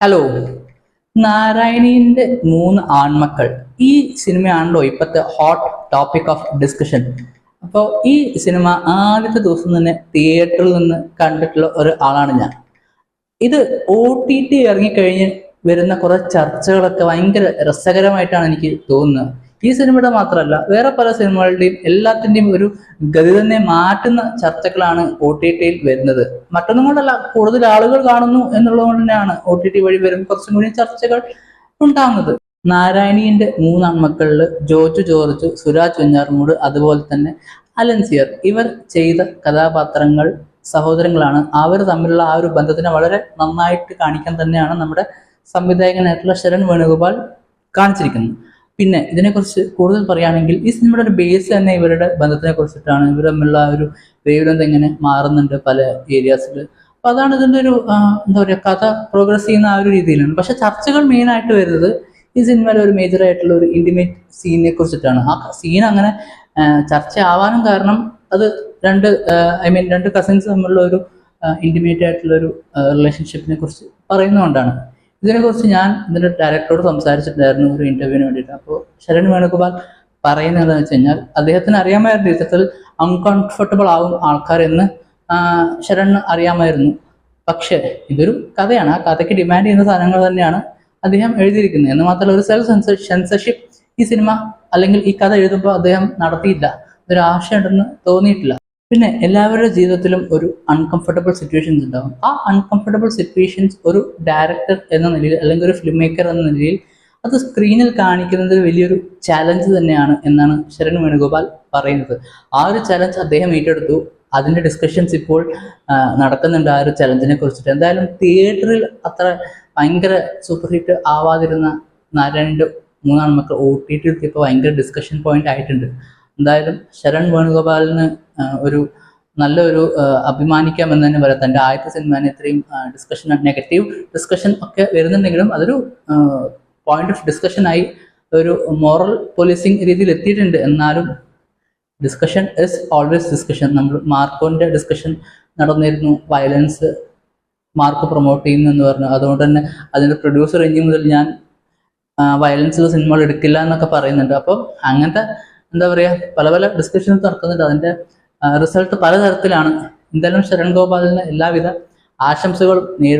Hello നാരായണീന്റെ മൂന്ന് ആൺമക്കൾ. ഈ സിനിമയാണല്ലോ ഇപ്പോഴത്തെ ഹോട്ട് ടോപ്പിക് ഓഫ് ഡിസ്കഷൻ അപ്പോൾ ഈ സിനിമ ആദ്യത്തെ ദിവസം തന്നെ തിയേറ്ററിൽ നിന്ന് കണ്ടിട്ടുള്ള ഒരു ആളാണ് ഞാൻ. ഇത് ഒ ടി ടി ഇറങ്ങിക്കഴിഞ്ഞ് വരുന്ന കുറെ ചർച്ചകളൊക്കെ ഭയങ്കര രസകരമായിട്ടാണ് എനിക്ക് തോന്നുന്നത്. ഈ സിനിമയുടെ മാത്രമല്ല വേറെ പല സിനിമകളുടെയും എല്ലാത്തിന്റെയും ഒരു ഗതി തന്നെ മാറ്റുന്ന ചർച്ചകളാണ് ഒ ടി ടിയിൽ വരുന്നത്. മറ്റൊന്നും കൊണ്ടല്ല കൂടുതൽ ആളുകൾ കാണുന്നു എന്നുള്ളത് കൊണ്ട് തന്നെയാണ് ഒ ടി ടി വഴി വരുന്ന കുറച്ചും കൂടി ചർച്ചകൾ ഉണ്ടാകുന്നത്. നാരായണീന്റെ മൂന്നാം മക്കളിൽ ജോജു ജോർജ് സുരാജ് വെഞ്ഞാർമൂട് അതുപോലെ തന്നെ അലൻസിയർ ഇവർ ചെയ്ത കഥാപാത്രങ്ങൾ സഹോദരങ്ങളാണ്. അവർ തമ്മിലുള്ള ആ ഒരു ബന്ധത്തിനെ വളരെ നന്നായിട്ട് കാണിക്കാൻ തന്നെയാണ് നമ്മുടെ സംവിധായകനായിട്ടുള്ള ശരൺ വേണുഗോപാൽ കാണിച്ചിരിക്കുന്നത്. പിന്നെ ഇതിനെക്കുറിച്ച് കൂടുതൽ പറയുകയാണെങ്കിൽ ഈ സിനിമയുടെ ഒരു ബേസ് തന്നെ ഇവരുടെ ബന്ധത്തിനെ കുറിച്ചിട്ടാണ് ഇവർ തമ്മിലുള്ള ഒരു വേവിലെന്ത് എങ്ങനെ മാറുന്നുണ്ട് പല ഏരിയാസിൽ അപ്പൊ അതാണ് ഇതിന്റെ ഒരു എന്താ പറയുക കഥ പ്രോഗ്രസ് ചെയ്യുന്ന ആ ഒരു രീതിയിലാണ്. പക്ഷെ ചർച്ചകൾ മെയിൻ ആയിട്ട് വരുന്നത് ഈ സിനിമയിലെ ഒരു മേജർ ആയിട്ടുള്ള ഒരു ഇന്റിമേറ്റ് സീനിനെ കുറിച്ചിട്ടാണ്. ആ സീൻ അങ്ങനെ ചർച്ച ആവാനും കാരണം അത് രണ്ട് ഐ മീൻ രണ്ട് കസിൻസ് തമ്മിലുള്ള ഒരു ഇന്റിമേറ്റ് ആയിട്ടുള്ള ഒരു റിലേഷൻഷിപ്പിനെ കുറിച്ച് പറയുന്നതുകൊണ്ടാണ്. ഇതിനെക്കുറിച്ച് ഞാൻ ഇതിന്റെ ഡയറക്ടറോട് സംസാരിച്ചിട്ടുണ്ടായിരുന്നു ഒരു ഇന്റർവ്യൂവിന് വേണ്ടിയിട്ട്. അപ്പോൾ ശരൺ വേണുഗോപാൽ പറയുന്നത് എന്താണെന്ന് വെച്ച് കഴിഞ്ഞാൽ അദ്ദേഹത്തിന് അറിയാമായിരുന്നു ഇത്തരത്തിൽ അൺകംഫർട്ടബിൾ ആവും ആൾക്കാരെന്ന് ശരണിന് അറിയാമായിരുന്നു. പക്ഷേ ഇതൊരു കഥയാണ്. ആ കഥയ്ക്ക് ഡിമാൻഡ് ചെയ്യുന്ന സാധനങ്ങൾ തന്നെയാണ് അദ്ദേഹം എഴുതിയിരിക്കുന്നത്. എന്ന് മാത്രമല്ല ഒരു സെൽഫ് സെൻസർ സെൻസർഷിപ്പ് ഈ സിനിമ അല്ലെങ്കിൽ ഈ കഥ എഴുതുമ്പോൾ അദ്ദേഹം നടത്തിയില്ല. ഒരു ആശയം ഉണ്ടെന്ന് തോന്നിയിട്ടില്ല. പിന്നെ എല്ലാവരുടെ ജീവിതത്തിലും ഒരു അൺകംഫർട്ടബിൾ സിറ്റുവേഷൻസ് ഉണ്ടാകും ആ അൺകംഫർട്ടബിൾ സിറ്റുവേഷൻസ് ഒരു ഡയറക്ടർ എന്ന നിലയിൽ അല്ലെങ്കിൽ ഒരു ഫിലിം മേക്കർ എന്ന നിലയിൽ അത് സ്ക്രീനിൽ കാണിക്കുന്നത് വലിയൊരു ചാലഞ്ച് തന്നെയാണ് എന്നാണ് ശരൺ വേണുഗോപാൽ പറയുന്നത്. ആ ഒരു ചലഞ്ച് അദ്ദേഹം ഏറ്റെടുത്തു. അതിന്റെ ഡിസ്കഷൻസ് ഇപ്പോൾ നടക്കുന്നുണ്ട് ആ ഒരു ചലഞ്ചിനെ കുറിച്ചിട്ട്. എന്തായാലും തിയേറ്ററിൽ അത്ര ഭയങ്കര സൂപ്പർ ഹിറ്റ് ആവാതിരുന്ന നാരായണന്റെ മൂന്നാം മക്കൾ ഒ ടി ടി എത്തിയപ്പോൾ ഭയങ്കര ഡിസ്കഷൻ പോയിന്റ് ആയിട്ടുണ്ട്. എന്തായാലും ശരൺ വേണുഗോപാലിന് ഒരു നല്ലൊരു ആ, അഭിമാനിക്കാം എന്ന് തന്നെ പറയാം. തന്റെ ആദ്യത്തെ സിനിമേനെ ഇത്രയും ഡിസ്കഷൻ നെഗറ്റീവ് ഡിസ്കഷൻ ഒക്കെ വരുന്നുണ്ടെങ്കിലും അതൊരു പോയിന്റ് ഓഫ് ഡിസ്കഷനായി ഒരു മോറൽ പോലീസിങ് രീതിയിൽ എത്തിയിട്ടുണ്ട്. എന്നാലും ഡിസ്കഷൻ ഇസ് ഓൾവേസ് ഡിസ്കഷൻ നമ്മൾ മാർക്കോന്റെ ഡിസ്കഷൻ നടന്നിരുന്നു. വയലൻസ് മാർക്ക് പ്രൊമോട്ട് ചെയ്യുന്നു എന്ന് പറഞ്ഞു. അതുകൊണ്ട് തന്നെ അതിന്റെ പ്രൊഡ്യൂസർ ഇനി മുതൽ ഞാൻ വയലൻസ് സിനിമകൾ എടുക്കില്ല എന്നൊക്കെ പറയുന്നുണ്ട്. അപ്പോൾ അങ്ങനത്തെ എന്താ പറയുക പല പല ഡിസ്കഷൻസ് നടക്കുന്നുണ്ട്. അതിന്റെ റിസൾട്ട് പലതരത്തിലാണ്. എന്തായാലും ശരൺ ഗോപാലിന് എല്ലാവിധ ആശംസകളും നേരുന്നു.